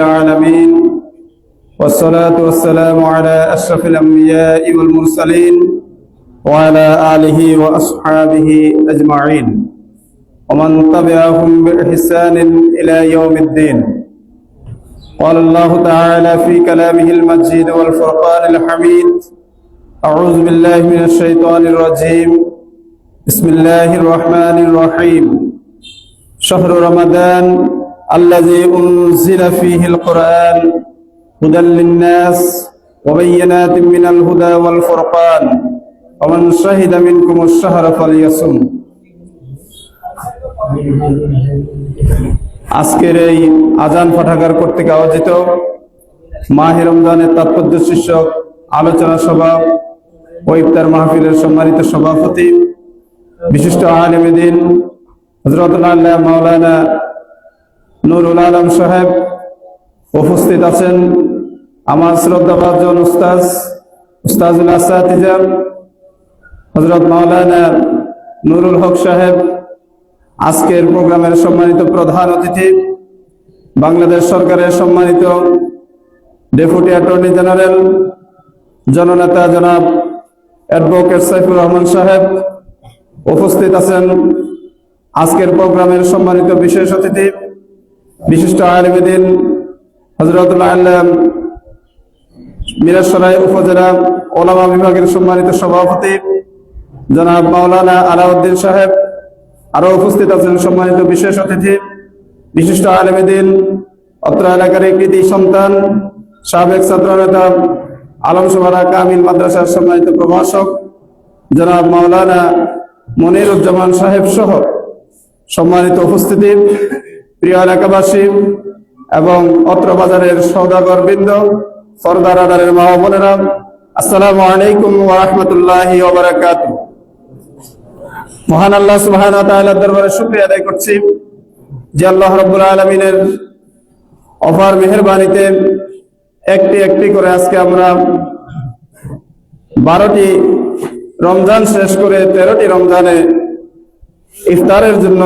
العالمين. والصلاة والسلام على أشرف الأنبياء والمرسلين وعلى آله وأصحابه أجمعين. ومن تبعهم بإحسان إلى يوم الدين. قال الله تعالى في كلامه المجيد والفرقان الحميد أعوذ بالله من الشيطان الرجيم. بسم الله الرحمن الرحيم. شهر رمضان الذي أنزل فيه القرآن هدى للناس وبينات من الهدى والفرقان ومن شهد منكم الشهر فليصم আজকের এই আজান পাঠাগার কর্তৃক আয়োজিত মাহে রমজানের তাৎপর্য শীর্ষক আলোচনা সভা ও ইফতার মাহফিলের সম্মানিত সভাপতি বিশিষ্ট আলমদিন হজরতুল্লাহ মাওলানা নুরুল আলম সাহেব উপস্থিত আছেন। আমার শ্রদ্ধাভাজন উস্তাজ, উস্তাজুল আসাতিজাম হজরত মাওলানা নুরুল হক সাহেব, আজকের প্রোগ্রামের সম্মানিত প্রধান অতিথি, বাংলাদেশ সরকারের সম্মানিত ডেপুটি অ্যাটর্নি জেনারেল, জননেতা জনাব অ্যাডভোকেট সাইফুর রহমান সাহেব উপস্থিত আছেন। আজকের প্রোগ্রামের সম্মানিত বিশেষ অতিথি বিশিষ্ট আলমদিন হজরতুল্লাহ আল্লাহ উপজেলা ওলামা বিভাগের সম্মানিত সভাপতি জনাব মাওলানা আলাউদ্দিন সাহেব, আরও উপস্থিত আছেন সম্মানিত বিশেষ অতিথি, বিশিষ্ট আলমদিন অত্র এলাকার কৃতি সন্তান, সাবেক ছাত্র নেতা আলম আলমসভারা কামিল মাদ্রাসার সম্মানিত প্রভাষক জনাব মাওলানা মনিরুজ্জামান সাহেব সহ সম্মানিত উপস্থিতি। প্রিয় এলাকাবাসী এবং অত্র বাজারের সৌদাগর বৃন্দ সর্দার আদারের মা বোনেরা, আসসালামু আলাইকুম ওয়া রাহমাতুল্লাহি ওয়া বারাকাতুহু। মহান আল্লাহ তাআলার দরবারে শুকরিয়া আদায় করছি যে আল্লাহ রাব্বুল আলামিনের অপার মেহেরবানিতে একটি একটি করে আজকে আমরা বারোটি রমজান শেষ করে তেরোটি রমজানে ইফতারের জন্য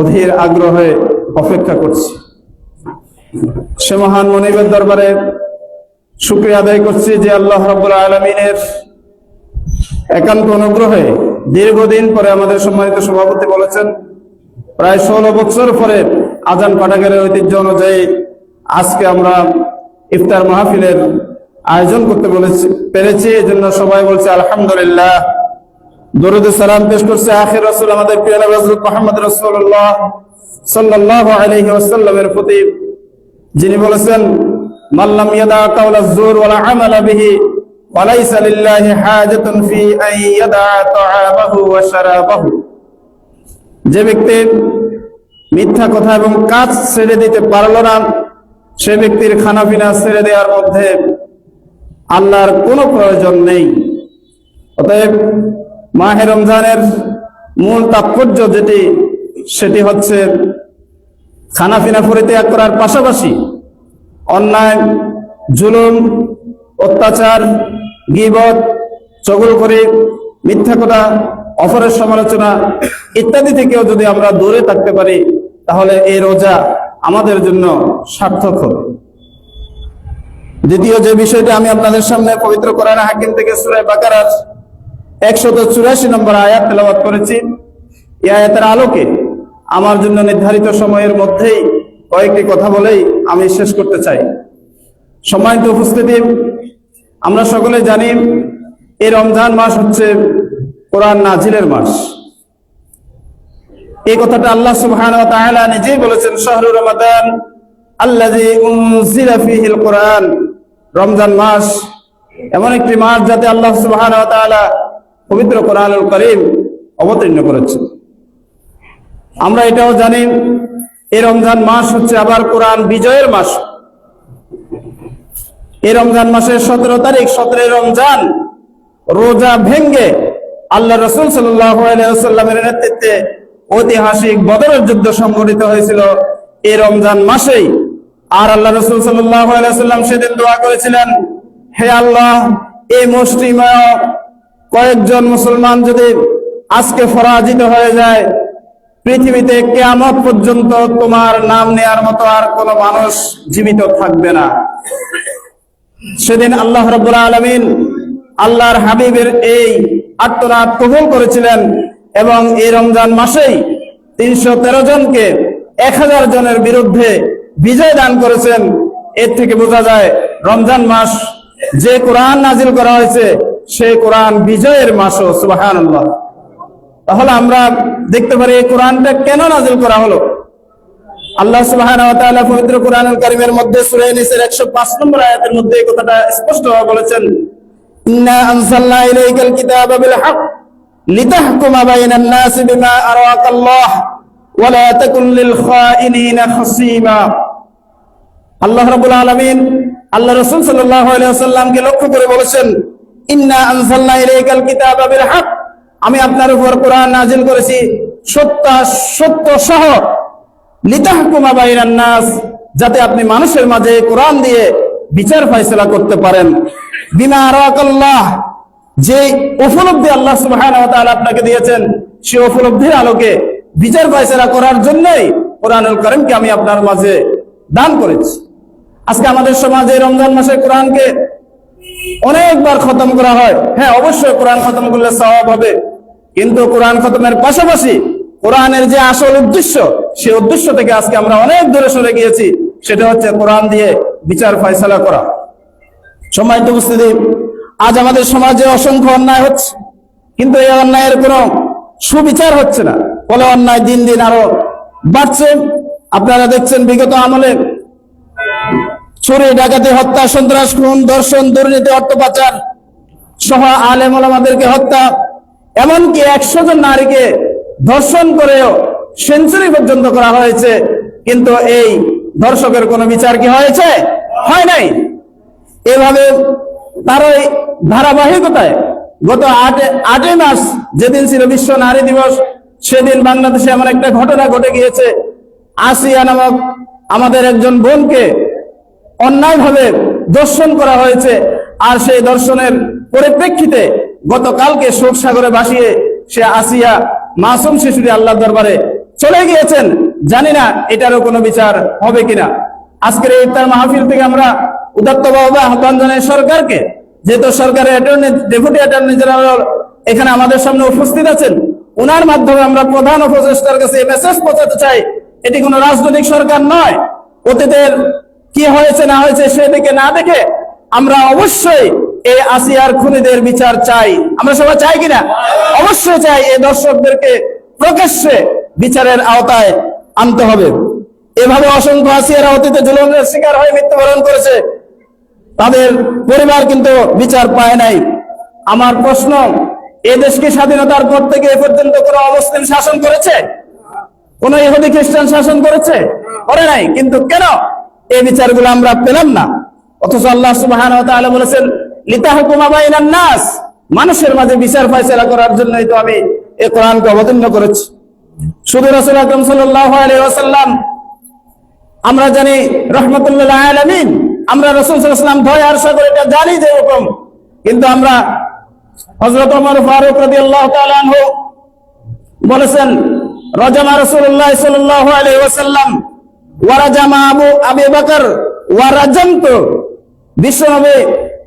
অধীর আগ্রহে অপেক্ষা করছি। সে মহান মনিবের দরবারে শুক্রিয়া আদায় করছি যে আল্লাহ রব্বুল আলমিনের একান্ত অনুগ্রহে দীর্ঘদিন পরে আমাদের সম্মানিত সভাপতি বলেছেন, প্রায় ষোলো বছর পরে আজান পাঠাগারের ঐতিহ্য অনুযায়ী আজকে আমরা ইফতার মাহফিলের আয়োজন করতে বলেছি, পেরেছি। এই জন্য সবাই বলছে, আলহামদুলিল্লাহ। দরুদ সালাম পেশ করছে আখির রাসূল, আমাদের প্রিয় নবী হযরত মুহাম্মদ রাসূলুল্লাহ সাল্লাল্লাহু আলাইহি ওয়াসাল্লামের প্রতি, যিনি বলেছেন মাল্লাম ইয়াদা কাওলা যুর ওয়ালা আমালা বিহি ওয়ালাইসা লিল্লাহি হাজাতুন ফি আন ইয়াদা তাআমাহু ওয়া শারাবাহু। যে ব্যক্তি মিথ্যা কথা এবং কাজ ছেড়ে দিতে পারল না, সে ব্যক্তির খানা পিনা ছেড়ে দেওয়ার মধ্যে আল্লাহর কোনো প্রয়োজন নেই। অতএব মাহে রমজানের মূল তাৎপর্য যেটি, সেটি হচ্ছে খানা পিনা পরিত্যাগ করার পাশাপাশি অন্যায়, জুলুম, অত্যাচার, গিবত, চগল করে, মিথ্যা কথা অফরের সমালোচনা ইত্যাদি থেকেও যদি আমরা দূরে থাকতে পারি, তাহলে এই রোজা আমাদের জন্য সার্থক হবে। দ্বিতীয় যে বিষয়টি আমি আপনাদের সামনে পবিত্র কোরআন হাকিম থেকে সুরায় বাকারার একশত চুরাশি নম্বর আয়াত তেলাবাদ করেছি। এই আয়াতের আলোকে আমার জন্য নির্ধারিত সময়ের মধ্যেই কয়েকটি কথা বলেই আমি শেষ করতে চাই। সম্মানিত উপস্থিতি, আমরা সকলে জানি এই রমজান মাস হচ্ছে কোরআন নাজিলের মাস। এই কথাটা আল্লাহ সুবহানাহু ওয়া নিজেই বলেছেন শাহরুর রমাদান আল্লাযী উনজিলা কোরআন। রমজান মাস এমন একটি মাস যাতে আল্লাহ সুবহানাহু ওয়া তাআলা পবিত্র কোরআনুল কারীম অবতীর্ণ করেছেন আমরা এটাও জানি এই রমজান মাস হচ্ছে আবার কোরআন বিজয়ের মাস। এই রমজান মাসের সতেরো তারিখ সতেরো রমজান, রোজা ভেঙ্গে আল্লাহ রসুল সাল্লামের নেতৃত্বে ঐতিহাসিক বদরের যুদ্ধ সংঘটিত হয়েছিল। এই রমজান মাসেই আর আল্লাহ রসুল সাল্লাম সেদিন দোয়া করেছিলেন, হে আল্লাহ এই মুসলিময় কয়েকজন মুসলমান যদি আজকে পরাজিত হয়ে যায়, পৃথিবীতে কেয়ামত পর্যন্ত তোমার নাম নেয়ার মতো আর কোনো মানুষ জীবিত থাকবে না। সেদিন আল্লাহ রব্বুল আলমিন আল্লাহর হাবিবের এই আত্মনাদ কবুল করেছিলেন এবং এই রমজান মাসেই তিনশো তেরো জনকে এক হাজার জনের বিরুদ্ধে বিজয় দান করেছেন। এর থেকে বোঝা যায়, রমজান মাস যে কোরআন নাজিল করা হয়েছে সেই কোরআন বিজয়ের মাসও সুবাহান তাহলে আমরা দেখতে পারি এই কোরআনটা কেন নাজিল করা হলো? আল্লাহ সুবহানাহু পবিত্র কোরআনুল কারীমের মধ্যে সূরা নিসের 105 নম্বর আয়াতের মধ্যে এই কথাটা স্পষ্টভাবে বলেছেন আনজালনা ইলাইকাল কিতাবা বিল হক লিতাহকুমা বাইনান নাস বিমা আরাকাল্লাহ আল্লাহ রাব্বুল আলামিন, আল্লাহ রাসূল সাল্লাল্লাহু আলাইহি লক্ষ্য করে বলেছেন আমি আপনার উপর কোরআন নাজিল করেছি সত্য সত্য সহ। লিতাহকুমা নাস, যাতে আপনি মানুষের মাঝে কোরআন দিয়ে বিচার ফয়সলা করতে পারেন। বিমা আরাকাল্লাহ, যে উপলব্ধি আল্লাহ আপনাকে দিয়েছেন, সে উপলব্ধির আলোকে বিচার ফয়সলা করার জন্যই কোরআনুল কারীমকে আমি আপনার মাঝে দান করেছি। আজকে আমাদের সমাজে রমজান মাসে কোরআনকে অনেকবার খতম করা হয়। হ্যাঁ অবশ্যই কোরআন খতম করলে সওয়াব হবে। কিন্তু কোরআন খতমের পাশাপাশি কোরআনের যে আসল উদ্দেশ্য, সেই উদ্দেশ্য থেকে আজকে আমরা অনেক দূরে সরে গিয়েছি। সেটা হচ্ছে কোরআন দিয়ে বিচার ফয়সালা করা। সম্মানিত উপস্থিতি, আজ আমাদের সমাজে অসংখ্য অন্যায় হচ্ছে। কিন্তু এই অন্যায়ের কোনো সুবিচার হচ্ছে না। ফলে অন্যায় দিন দিন আরও বাড়ছে। আপনারা দেখছেন বিগত আমলে চুরি ডাকাতি, হত্যা, সন্ত্রাস, খুন দর্শন দুর্নীতি অর্থ পাচার সহ আলেম ওলামাদেরকে হত্যা, এমনকি একশো জন নারীকে ধর্ষণ করেও সেঞ্চুরি পর্যন্ত করা হয়েছে। কিন্তু এই ধর্ষকের কোনো বিচার কি হয়েছে? হয় নাই। এভাবে তার ওই ধারাবাহিকতায় গত আটে, আটই মার্চ যেদিন ছিল বিশ্ব নারী দিবস, সেদিন বাংলাদেশে এমন একটা ঘটনা ঘটে গিয়েছে। আসিয়া নামক আমাদের একজন বোনকে অন্যায়ভাবে দর্শন করা হয়েছে। আর সেই দর্শনের পরিপ্রেক্ষিতে গতকালকে শোক সাগরে ভাসিয়ে সে আসিয়া মাসুম শিশুটি আল্লাহ দরবারে চলে গিয়েছেন। জানি না এটারও কোনো বিচার হবে কিনা। আজকের ইফতার মাহফিল থেকে আমরা উদাত্তভাবে আহ্বান জানাই সরকারকে যেহেতু সরকারের অ্যাটর্নি, ডেপুটি অ্যাটর্নি জেনারেল এখানে আমাদের সামনে উপস্থিত আছেন। ওনার মাধ্যমে আমরা প্রধান উপদেষ্টার কাছে মেসেজ পৌঁছাতে চাই। এটি কোনো রাজনৈতিক সরকার নয়। অতীতের কি হয়েছে, না হয়েছে সেদিকে না দেখে আমরা অবশ্যই এই আসিয়ার খুনিদের বিচার চাই। আমরা সবাই চাই কিনা? অবশ্যই চাই এই দর্শকদেরকে প্রকাশ্যে বিচারের আওতায় আনতে হবে। এভাবে অসংখ্য আসিয়ারা অতীতে জুলুমের শিকার হয়ে মৃত্যুবরণ করেছে। তাদের পরিবার কিন্তু বিচার পায় নাই। আমার প্রশ্ন, এ দেশকে স্বাধীনতার পর থেকে এ পর্যন্ত কোন অমুসলিম শাসন করেছে? কোন ইহুদি খ্রিস্টান শাসন করেছে? করে নাই। কিন্তু কেন? এই বিচারগুলো আমরা পেলাম না। অথচ আল্লাহ তাআলা বলেছেন, লিতাহকুমা বাইনান নাস। মানুষের মাঝে বিচার ফয়সালা করার জন্যই তো আমি এই কোরআনকে অবতীর্ণ করেছি। শুধু রসুল আকরাম ওয়াসাল্লাম, আমরা জানি রহমতুল্লাহ আলামিন, আমরা রাসূল ওয়াসাল্লাম ভয় আর সাগর এটা জানি যে এরকম কিন্তু আমরা হযরত ওমর ফারুক তাআলা আনহু বলেছেন, রাজামা রাসূলুল্লাহ সাল্লাল্লাহু আলাইহি ওয়াসাল্লাম ওয়ারাজামা আবু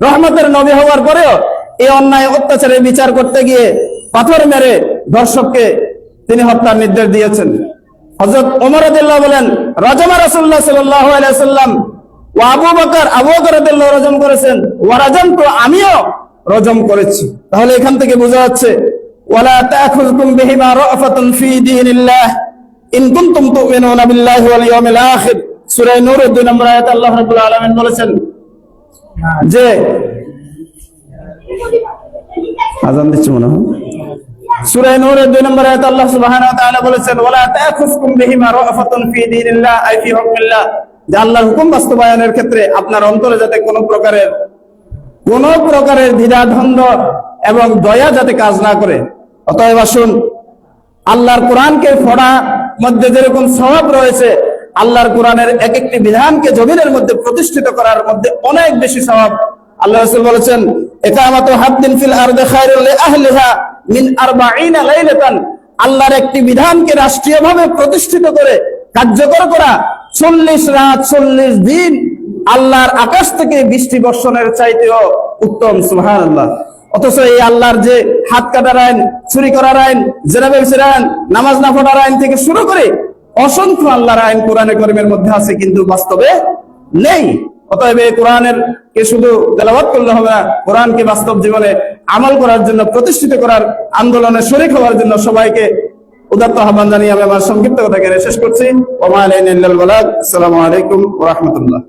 রহমতের নবী হওয়ার পরেও এই অন্যায় অত্যাচারের বিচার করতে গিয়ে পাথর মেরে দর্শককে তিনি হত্যার নির্দেশ দিয়েছেন। হযরত ওমর বলেন, রাজামা রাসূলুল্লাহ সাল্লাল্লাহু আলাইহি ও আবু বকর, আবু রজম করেছেন। ওয়ারাজামতু, আমিও রজম করেছি। তাহলে এখান থেকে বোঝা যাচ্ছে ইন কুনতুম তুমিনুনা বিল্লাহি ওয়াল ইয়াউমিল আখির। সূরা নূরের 2 নম্বর আয়াতে আল্লাহ রাব্বুল আলামিন বলেছেন যে আজান দিচ্ছে মনে হয়। সূরা নূরের 2 নম্বর আয়াতে আল্লাহ সুবহানাহু ওয়া তাআলা বলেছেন ওয়ালা তাখুযকুম বিহিমা রাফাতুন ফি দীনিল্লাহ আই ফি হুকমিল্লাহ। যে আল্লাহর হুকুম বাস্তবায়নের ক্ষেত্রে আপনার অন্তরে যাতে কোনো প্রকারের কোন প্রকারের দ্বিধা দ্বন্দ্ব এবং দয়া যাতে কাজ না করে। অতএব আসুন আল্লাহর কোরআনকে পড়া মধ্যে যেরকম স্বভাব রয়েছে, আল্লাহর কোরআনের এক একটি বিধানকে জমিনের মধ্যে প্রতিষ্ঠিত করার মধ্যে অনেক বেশি স্বভাব। আল্লাহ রাসূল বলেছেন ফিল মিন আল্লাহর একটি বিধানকে রাষ্ট্রীয়ভাবে প্রতিষ্ঠিত করে কার্যকর করা চল্লিশ রাত, চল্লিশ দিন আল্লাহর আকাশ থেকে বৃষ্টি বর্ষণের চাইতেও উত্তম সুহান আল্লাহ অথচ এই আল্লাহর যে হাত কাটার আইন, চুরি করার আইন ব্যবসার আইন, নামাজ না পড়ার আইন থেকে শুরু করে অসংখ্য আল্লাহর আইন কোরআনে করিমের মধ্যে আছে কিন্তু বাস্তবে নেই। অতএব এই কোরআনের কে শুধু তেলাবাদ করলে হবে না, কোরআনকে বাস্তব জীবনে আমল করার জন্য, প্রতিষ্ঠিত করার আন্দোলনে শরিক হওয়ার জন্য সবাইকে উদাত্ত আহ্বান জানিয়ে আমি আমার সংক্ষিপ্ত কথা এখানে শেষ করছি। ওমা আলাইকুম রাহমাতুল্লাহ।